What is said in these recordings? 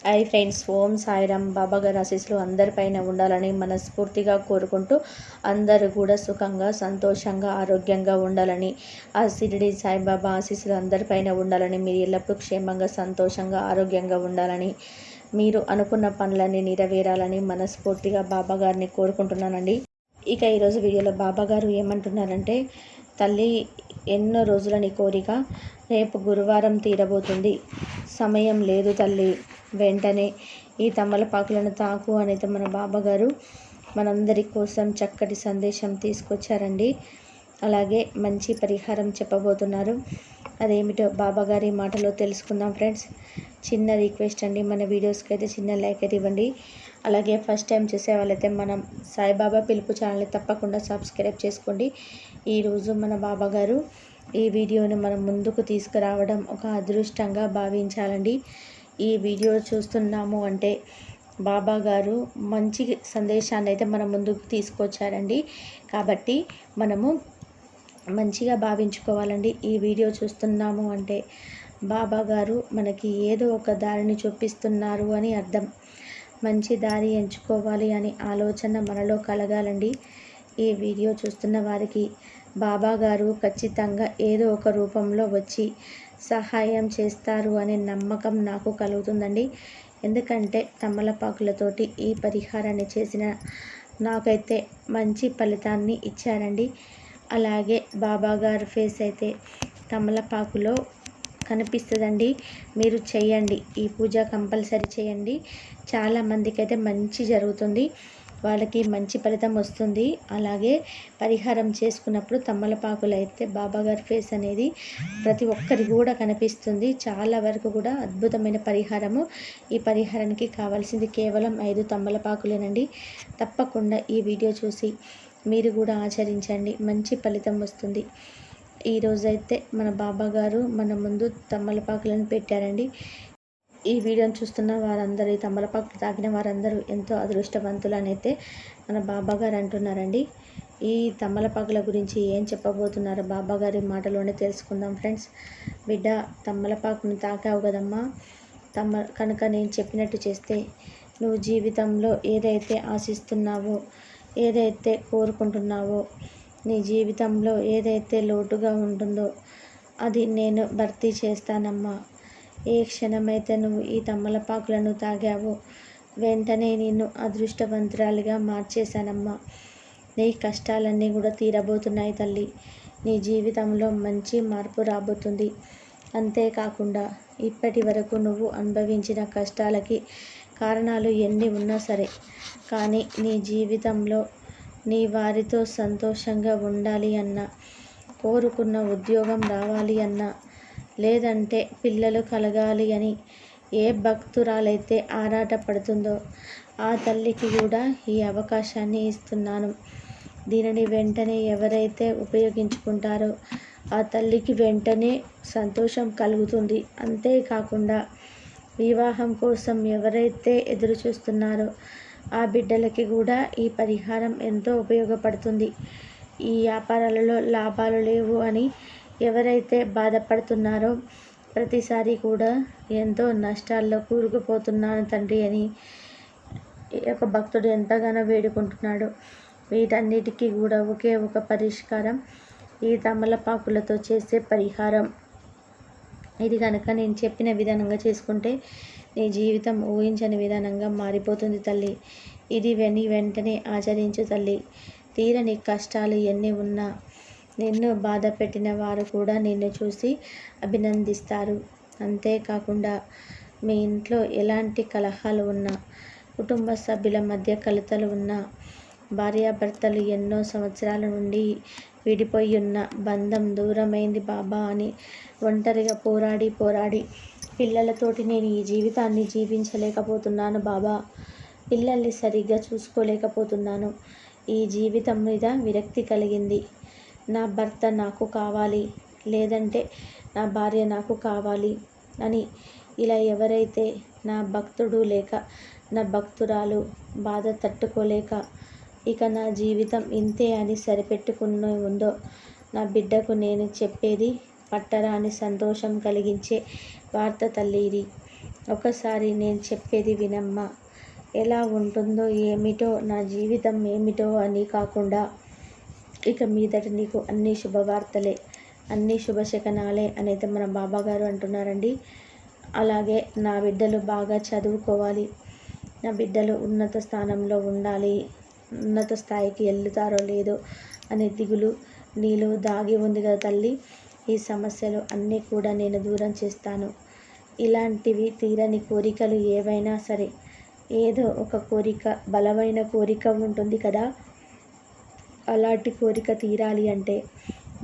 Hi friends Om Sairam Baba గారి ఆశీస్సులు అందరిపైన ఉండాలని మనస్ఫూర్తిగా కోరుకుంటూ అందరూ కూడా సుఖంగా సంతోషంగా ఆరోగ్యంగా ఉండాలని ఆ సిరిడి సాయిబాబా ఆశీస్సులు అందరిపైన ఉండాలని మీరు ఎల్లప్పుడూ క్షేమంగా సంతోషంగా ఆరోగ్యంగా ఉండాలని మీరు అనుకున్న పనులన్నీ నెరవేరాలని మనస్ఫూర్తిగా బాబా గారిని కోరుకుంటున్నానండి. ఇక ఈరోజు వీడియోలో బాబా గారు ఏమంటున్నారంటే తల్లి ఎన్నో రోజులని కోరిక రేపు గురువారం తీరబోతుంది. సమయం లేదు తల్లి. వెంటనే ఈ తమలపాకులను తాకు అనేది మన బాబాగారు మనందరి కోసం చక్కటి సందేశం తీసుకొచ్చారండి. అలాగే మంచి పరిహారం చెప్పబోతున్నారు. అదేమిటో బాబాగారి మాటలో తెలుసుకుందాం ఫ్రెండ్స్. చిన్న రిక్వెస్ట్ అండి మన వీడియోస్కి అయితే చిన్న లైక్ అయితే ఇవ్వండి. అలాగే ఫస్ట్ టైం చూసే వాళ్ళైతే మనం సాయిబాబా పిలుపు ఛానల్ని తప్పకుండా సబ్స్క్రైబ్ చేసుకోండి. ఈరోజు మన బాబాగారు ఈ వీడియోని మనం ముందుకు తీసుకురావడం ఒక అదృష్టంగా భావించాలండి. ఈ వీడియో చూస్తున్నాము అంటే బాబా గారు మంచి సందేశాన్ని అయితే మన ముందుకు తీసుకొచ్చారండి. కాబట్టి మనము మంచిగా భావించుకోవాలండి. ఈ వీడియో చూస్తున్నాము అంటే బాబా గారు మనకి ఏదో ఒక దారిని చూపిస్తున్నారు అని అర్థం. మంచి దారి ఎంచుకోవాలి అని ఆలోచన మనలో కలగాలండి. ఈ వీడియో చూస్తున్న వారికి బాబా గారు ఖచ్చితంగా ఏదో ఒక రూపంలో వచ్చి సహాయం చేస్తారు అనే నమ్మకం నాకు కలుగుతుందండి. ఎందుకంటే తమలపాకులతోటి ఈ పరిహారాన్ని చేసిన నాకైతే మంచి ఫలితాన్ని ఇచ్చారండి. అలాగే బాబాగారు ఫేస్ అయితే తమలపాకులో కనిపిస్తుందండి. మీరు చేయండి. ఈ పూజ కంపల్సరీ చేయండి. చాలామందికి అయితే మంచి జరుగుతుంది. వాళ్ళకి మంచి ఫలితం వస్తుంది. అలాగే పరిహారం చేసుకున్నప్పుడు తమ్మలపాకులు అయితే బాబాగారి ఫేస్ అనేది ప్రతి ఒక్కరికి కూడా కనిపిస్తుంది. చాలా వరకు కూడా అద్భుతమైన పరిహారము. ఈ పరిహారానికి కావాల్సింది కేవలం ఐదు తమ్మలపాకులేనండి తప్పకుండా ఈ వీడియో చూసి మీరు కూడా ఆచరించండి. మంచి ఫలితం వస్తుంది. ఈరోజైతే మన బాబా గారు మన ముందు తమ్మలపాకులను పెట్టారండి. ఈ వీడియోని చూస్తున్న వారందరూ ఈ తమలపాకులు తాకిన వారందరూ ఎంతో అదృష్టవంతులు అయితే మన బాబా గారు అంటున్నారండి. ఈ తమ్మలపాకుల గురించి ఏం చెప్పబోతున్నారో? బాబా గారి మాటలోనే తెలుసుకుందాం ఫ్రెండ్స్. బిడ్డ తమ్మలపాకుని తాకావు కదమ్మా. తమ్మ కనుక నేను చెప్పినట్టు చేస్తే నువ్వు జీవితంలో ఏదైతే ఆశిస్తున్నావో ఏదైతే కోరుకుంటున్నావో నీ జీవితంలో ఏదైతే లోటుగా ఉంటుందో అది నేను భర్తీ చేస్తానమ్మా. ఏ క్షణమైతే నువ్వు ఈ తమ్మలపాకులను తాగావో వెంటనే నిన్ను అదృష్టవంతురాలిగా మార్చేశానమ్మా. నీ కష్టాలన్నీ కూడా తీరబోతున్నాయి తల్లి. నీ జీవితంలో మంచి మార్పు రాబోతుంది. అంతేకాకుండా ఇప్పటి వరకు నువ్వు అనుభవించిన కష్టాలకి కారణాలు ఎన్ని ఉన్నా సరే కానీ నీ జీవితంలో నీ వారితో సంతోషంగా ఉండాలి అన్నా. కోరుకున్న ఉద్యోగం రావాలి అన్నా. లేదంటే పిల్లలు కలగాలి అని ఏ భక్తురాలైతే ఆరాటపడుతుందో ఆ తల్లికి కూడా ఈ అవకాశాన్ని ఇస్తున్నాను. దీనిని వెంటనే ఎవరైతే ఉపయోగించుకుంటారో ఆ తల్లికి వెంటనే సంతోషం కలుగుతుంది. అంతేకాకుండా వివాహం కోసం ఎవరైతే ఎదురు చూస్తున్నారో ఆ బిడ్డలకి కూడా ఈ పరిహారం ఎంతో ఉపయోగపడుతుంది. ఈ వ్యాపారాలలో లాభాలు లేవు అని ఎవరైతే బాధపడుతున్నారో ప్రతిసారి కూడా ఎంతో నష్టాల్లో కూరుకుపోతున్నాను తండ్రి అని ఒక భక్తుడు ఎంతగానో వేడుకుంటున్నాడు. వీటన్నిటికీ కూడా ఒకే ఒక పరిష్కారం ఈ తమలపాకులతో చేసే పరిహారం. ఇది కనుక నేను చెప్పిన విధానంగా చేసుకుంటే నీ జీవితం ఊహించని విధానంగా మారిపోతుంది తల్లి. ఇది వెని వెంటనే ఆచరించు తల్లి. తీరని కష్టాలు ఎన్ని ఉన్నా నిన్ను బాధ పెట్టిన వారు కూడా నిన్ను చూసి అభినందిస్తారు. అంతేకాకుండా మీ ఇంట్లో ఎలాంటి కలహాలు ఉన్నా కుటుంబ సభ్యుల మధ్య కలతలు ఉన్నా భార్యాభర్తలు ఎన్నో సంవత్సరాల నుండి విడిపోయి ఉన్న బంధం దూరమైంది బాబా అని ఒంటరిగా పోరాడి పోరాడి. పిల్లలతోటి నేను ఈ జీవితాన్ని జీవించలేకపోతున్నాను బాబా. పిల్లల్ని సరిగ్గా చూసుకోలేకపోతున్నాను. ఈ జీవితం మీద విరక్తి కలిగింది. నా భర్త నాకు కావాలి లేదంటే నా భార్య నాకు కావాలి అని ఇలా ఎవరైతే నా భక్తుడు లేక నా భక్తురాలు బాధ తట్టుకోలేక ఇక నా జీవితం ఇంతే అని సరిపెట్టుకున్న ఉందో? నా బిడ్డకు నేను చెప్పేది పట్టరాని సంతోషం కలిగించే వార్త తల్లి ఇది. ఒకసారి నేను చెప్పేది వినమ్మా. ఎలా ఉంటుందో ఏమిటో నా జీవితం ఏమిటో అని కాకుండా ఇక మీదట నీకు అన్ని శుభవార్తలే అన్ని శుభశకనాలే అనేది మన బాబాగారు అంటున్నారండి. అలాగే నా బిడ్డలు బాగా చదువుకోవాలి. నా బిడ్డలు ఉన్నత స్థానంలో ఉండాలి. ఉన్నత స్థాయికి వెళ్తారో లేదో అనే దిగులు నీలో దాగి ఉంది కదా తల్లి. ఈ సమస్యలు అన్నీ కూడా నేను దూరం చేస్తాను. ఇలాంటివి తీరని కోరికలు ఏవైనా సరే ఏదో ఒక కోరిక బలమైన కోరిక ఉంటుంది కదా. అలాంటి కోరిక తీరాలి అంటే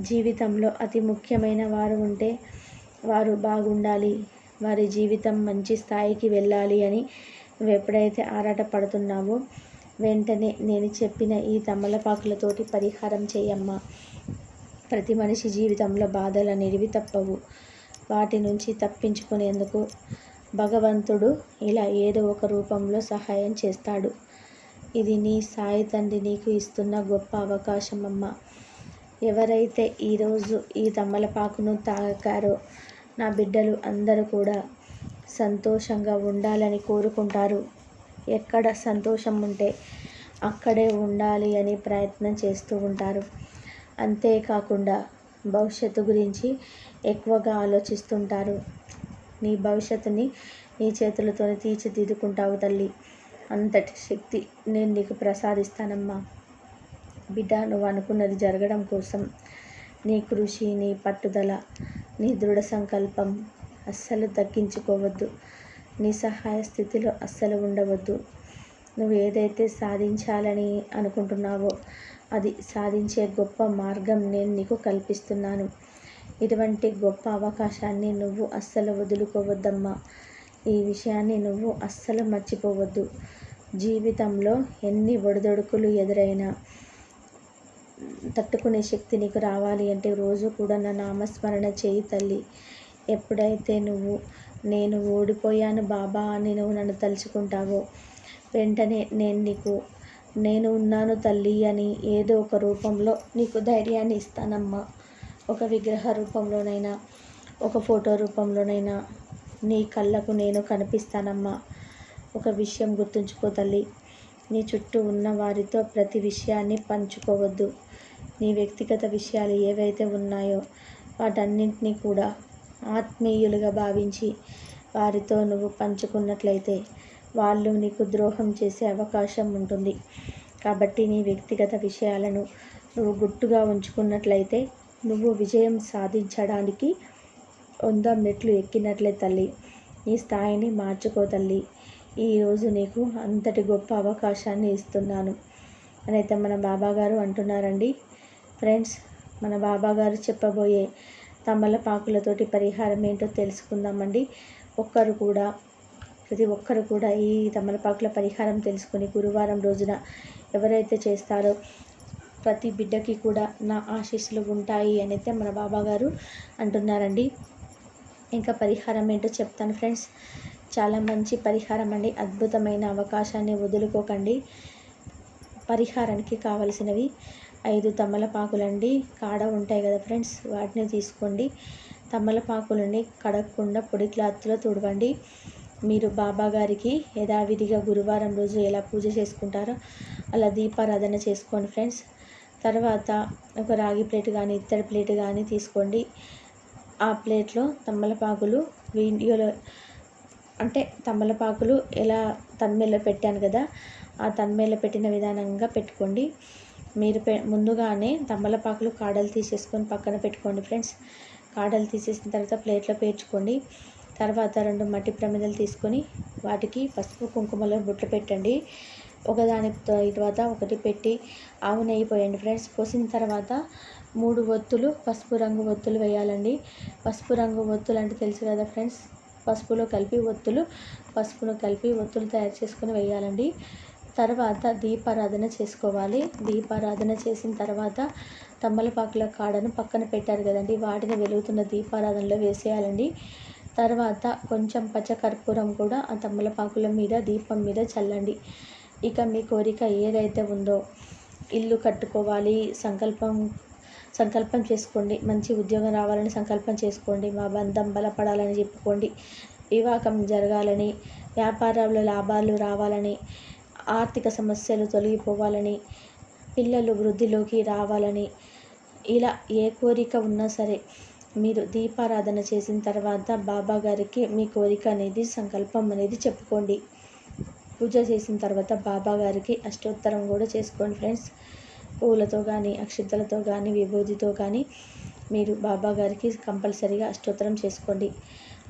జీవితంలో అతి ముఖ్యమైన వారు ఉంటే వారు బాగుండాలి. వారి జీవితం మంచి స్థాయికి వెళ్ళాలి అని నువ్వు ఎప్పుడైతే ఆరాట పడుతున్నావో వెంటనే నేను చెప్పిన ఈ తమలపాకులతోటి పరిహారం చేయమ్మా. ప్రతి మనిషి జీవితంలో బాధలు అనేవి తప్పవు. వాటి నుంచి తప్పించుకునేందుకు భగవంతుడు ఇలా ఏదో ఒక రూపంలో సహాయం చేస్తాడు. ఇది నీ సాయి తండ్రి నీకు ఇస్తున్న గొప్ప అవకాశం అమ్మ. ఎవరైతే ఈరోజు ఈ తమలపాకును తాకారో నా బిడ్డలు అందరూ కూడా సంతోషంగా ఉండాలని కోరుకుంటారు. ఎక్కడ సంతోషం ఉంటే అక్కడే ఉండాలి అని ప్రయత్నం చేస్తూ ఉంటారు. అంతేకాకుండా భవిష్యత్తు గురించి ఎక్కువగా ఆలోచిస్తుంటారు. నీ భవిష్యత్తుని నీ చేతులతో తీర్చిదిద్దుకుంటావు తల్లి. అంతటి శక్తి నేను నీకు ప్రసాదిస్తానమ్మా. బిడ్డ నువ్వు అనుకున్నది జరగడం కోసం నీ కృషి నీ పట్టుదల నీ దృఢ సంకల్పం అస్సలు తగ్గించుకోవద్దు. నిస్సహాయ స్థితిలో అస్సలు ఉండవద్దు. నువ్వు ఏదైతే సాధించాలని అనుకుంటున్నావో అది సాధించే గొప్ప మార్గం నేను నీకు కల్పిస్తున్నాను. ఇటువంటి గొప్ప అవకాశాన్ని నువ్వు అస్సలు వదులుకోవద్దమ్మా. ఈ విషయాన్ని నువ్వు అస్సలు మర్చిపోవద్దు. జీవితంలో ఎన్ని ఒడిదొడుకులు ఎదురైనా తట్టుకునే శక్తి నీకు రావాలి అంటే రోజు కూడా నా నామస్మరణ చేయి తల్లి. ఎప్పుడైతే నువ్వు నేను ఓడిపోయాను బాబా అని నువ్వు నన్ను తలుచుకుంటావో. వెంటనే నేను నీకు నేను ఉన్నాను తల్లి అని ఏదో ఒక రూపంలో నీకు ధైర్యాన్ని ఇస్తానమ్మా. ఒక విగ్రహ రూపంలోనైనా ఒక ఫోటో రూపంలోనైనా నీ కళ్ళకు నేను కనిపిస్తానమ్మా. ఒక విషయం గుర్తుంచుకో తల్లి నీ చుట్టూ ఉన్న వారితో ప్రతి విషయాన్ని పంచుకోవద్దు. నీ వ్యక్తిగత విషయాలు ఏవైతే ఉన్నాయో వాటన్నింటినీ కూడా ఆత్మీయులుగా భావించి వారితో నువ్వు పంచుకున్నట్లయితే వాళ్ళు నీకు ద్రోహం చేసే అవకాశం ఉంటుంది. కాబట్టి నీ వ్యక్తిగత విషయాలను నువ్వు గుట్టుగా ఉంచుకున్నట్లయితే నువ్వు విజయం సాధించడానికి వంద మెట్లు ఎక్కినట్లే తల్లి. నీ స్థాయిని మార్చుకో తల్లి. ఈరోజు నీకు అంతటి గొప్ప అవకాశాన్ని ఇస్తున్నాను. అని అయితే మన బాబాగారు అంటున్నారండి. ఫ్రెండ్స్ మన బాబాగారు చెప్పబోయే తమలపాకులతోటి పరిహారం ఏంటో తెలుసుకుందామండి. ఒక్కరు కూడా ప్రతి ఒక్కరు కూడా ఈ తమలపాకుల పరిహారం తెలుసుకుని గురువారం రోజున ఎవరైతే చేస్తారో ప్రతి బిడ్డకి కూడా నా ఆశీస్సులు ఉంటాయి అని అయితే మన బాబాగారు అంటున్నారండి. ఇంకా పరిహారం ఏంటో చెప్తాను ఫ్రెండ్స్. చాలా మంచి పరిహారం అండి. అద్భుతమైన అవకాశాన్ని వదులుకోకండి. పరిహారానికి కావలసినవి ఐదు తమలపాకులండి. కాడ ఉంటాయి కదా ఫ్రెండ్స్ వాటిని తీసుకోండి. తమలపాకులని కడగకుండా పొడి క్లాత్లో తుడవండి. మీరు బాబా గారికి యథావిధిగా గురువారం రోజు ఎలా పూజ చేసుకుంటారో అలా దీపారాధన చేసుకోండి ఫ్రెండ్స్. తర్వాత ఒక రాగి ప్లేట్ కానీ ఇత్తడి ప్లేట్ కానీ తీసుకోండి. ఆ ప్లేట్లో తమలపాకులు వీడియోలో అంటే తమలపాకులు ఎలా తన్మేలో పెట్టాను కదా ఆ తన్మేలో పెట్టిన విధానంగా పెట్టుకోండి. మీరు పె ముందుగానే తమలపాకులు కాడలు తీసేసుకొని పక్కన పెట్టుకోండి ఫ్రెండ్స్. కాడలు తీసేసిన తర్వాత ప్లేట్లో పేర్చుకోండి. తర్వాత రెండు మట్టి ప్రమిదలు తీసుకొని వాటికి పసుపు కుంకుమలో బుట్లు పెట్టండి. ఒకదాని తర్వాత ఒకటి పెట్టి ఆవు నెయ్యి పోయండి ఫ్రెండ్స్. పోసిన తర్వాత మూడు ఒత్తులు పసుపు రంగు ఒత్తులు వేయాలండి. పసుపు రంగు ఒత్తులు అంటే తెలుసు కదా ఫ్రెండ్స్. పసుపులో కలిపి ఒత్తులు పసుపులో కలిపి ఒత్తులు తయారు చేసుకొని వేయాలండి. తర్వాత దీపారాధన చేసుకోవాలి. దీపారాధన చేసిన తర్వాత తమ్మలపాకుల కాడను పక్కన పెట్టారు కదండి. వాటిని వెలుగుతున్న దీపారాధనలో వేసేయాలండి. తర్వాత కొంచెం పచ్చకర్పూరం కూడా ఆ తమ్మలపాకుల మీద దీపం మీద చల్లండి. ఇక మీ కోరిక ఏదైతే ఉందో ఇల్లు కట్టుకోవాలి. సంకల్పం సంకల్పం చేసుకోండి. మంచి ఉద్యోగం రావాలని సంకల్పం చేసుకోండి. మా బంధం బలపడాలని చెప్పుకోండి. వివాహం జరగాలని వ్యాపారంలో లాభాలు రావాలని ఆర్థిక సమస్యలు తొలగిపోవాలని పిల్లలు వృద్ధిలోకి రావాలని ఇలా ఏ కోరిక ఉన్నా సరే మీరు దీపారాధన చేసిన తర్వాత బాబా గారికి మీ కోరిక అనేది సంకల్పం అనేది చెప్పుకోండి. పూజ చేసిన తర్వాత బాబా గారికి అష్టోత్తరం కూడా చేసుకోండి ఫ్రెండ్స్. పూలతో కానీ అక్షింతలతో కానీ విభూతితో కానీ మీరు బాబా గారికి కంపల్సరీగా అష్టోత్తరం చేసుకోండి.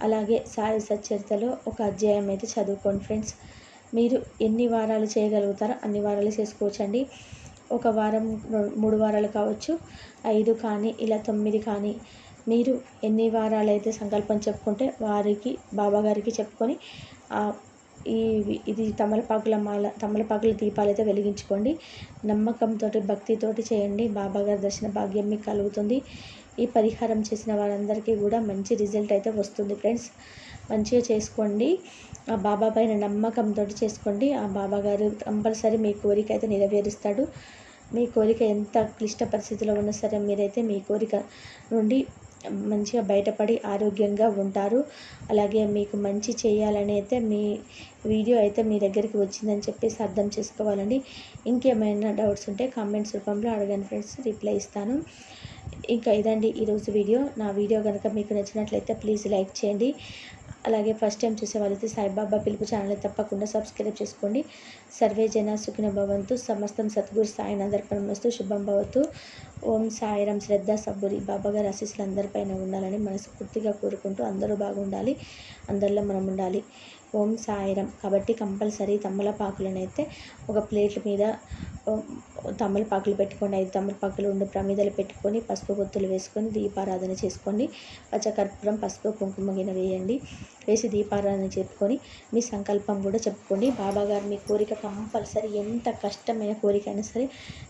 అలాగే సాయి సచ్చరితలో ఒక అధ్యాయం అయితే చదువుకోండి ఫ్రెండ్స్. మీరు ఎన్ని వారాలు చేయగలుగుతారో అన్ని వారాలు చేసుకోవచ్చండి. ఒక వారం మూడు వారాలు కావచ్చు ఐదు కానీ ఇలా తొమ్మిది కానీ. మీరు ఎన్ని వారాలు అయితే సంకల్పం చెప్పుకుంటే వారికి బాబాగారికి చెప్పుకొని ఈ ఇది తమలపాకుల మాల తమలపాకుల దీపాలు అయితే వెలిగించుకోండి. నమ్మకంతో భక్తితోటి చేయండి. బాబాగారి దర్శన భాగ్యం మీకు కలుగుతుంది. ఈ పరిహారం చేసిన వారందరికీ కూడా మంచి రిజల్ట్ అయితే వస్తుంది ఫ్రెండ్స్. మంచిగా చేసుకోండి. ఆ బాబా పైన నమ్మకంతో చేసుకోండి. ఆ బాబా గారు కంపల్సరీ మీ కోరిక అయితే నెరవేరుస్తాడు. మీ కోరిక ఎంత క్లిష్ట పరిస్థితిలో ఉన్నా సరే మీరైతే మీ కోరిక నుండి మంచిగా బయటపడి ఆరోగ్యంగా ఉంటారు. అలాగే మీకు మంచి చేయాలని అయితే మీ వీడియో అయితే మీ దగ్గరికి వచ్చిందని చెప్పేసి అర్థం చేసుకోవాలండి. ఇంకేమైనా డౌట్స్ ఉంటే కామెంట్స్ రూపంలో అడగండి ఫ్రెండ్స్. రిప్లై ఇస్తాను. ఇంకా ఇదండి ఈరోజు వీడియో. నా వీడియో కనుక మీకు నచ్చినట్లయితే ప్లీజ్ లైక్ చేయండి. అలాగే ఫస్ట్ టైం చూసే వాళ్ళైతే సాయిబాబా పిలుపు ఛానల్ తప్పకుండా సబ్స్క్రైబ్ చేసుకోండి. సర్వే జన సుఖిన భవంతు. సమస్తం సద్గురు వస్తూ శుభం భవతు. ఓం సాయిరం. శ్రద్ధ సబ్బురి బాబాగారి ఆశీస్సులు అందరిపైన ఉండాలని మనస్ఫూర్తిగా కోరుకుంటూ అందరూ బాగుండాలి. అందరిలో మనం ఉండాలి. ఓం సాయిరం కాబట్టి కంపల్సరీ తమలపాకులనైతే అయితే ఒక ప్లేట్ మీద తమలపాకులు పెట్టుకొని ఐదు తమలపాకులు ఉండి ప్రమిదలు పెట్టుకొని పసుపు బొత్తులు వేసుకొని దీపారాధన చేసుకోండి. పచ్చకర్పూరం పసుపు కుంకుమ గిన వేయండి. వేసి దీపారాధన చెప్పుకొని మీ సంకల్పం కూడా చెప్పుకోండి. బాబాగారు మీ కోరిక కంపల్సరీ ఎంత కష్టమైన కోరిక అయినా సరే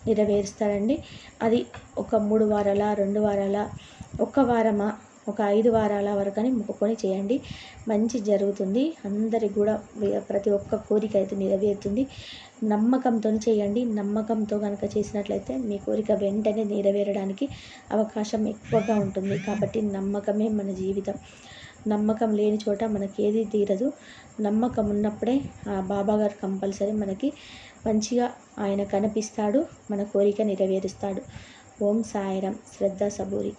నెరవేరుస్తారండి. అది ఒక మూడు వారాల రెండు వారాల ఒక్క వారమా ఒక ఐదు వారాల వరకు మొక్కుకొని చేయండి. మంచి జరుగుతుంది. అందరికి కూడా ప్రతి ఒక్క కోరిక అయితే నెరవేరుతుంది. నమ్మకంతో చేయండి. నమ్మకంతో కనుక చేసినట్లయితే మీ కోరిక వెంటనే నెరవేరడానికి అవకాశం ఎక్కువగా ఉంటుంది. కాబట్టి నమ్మకమే మన జీవితం. నమ్మకం లేని చోట మనకి ఏది తీరదు. నమ్మకం ఉన్నప్పుడే ఆ బాబాగారు కంపల్సరీ మనకి మంచిగా ఆయన కనిపిస్తాడు. మన కోరిక నెరవేరుస్తాడు. ఓం సాయిరం. శ్రద్ధ సబూరి.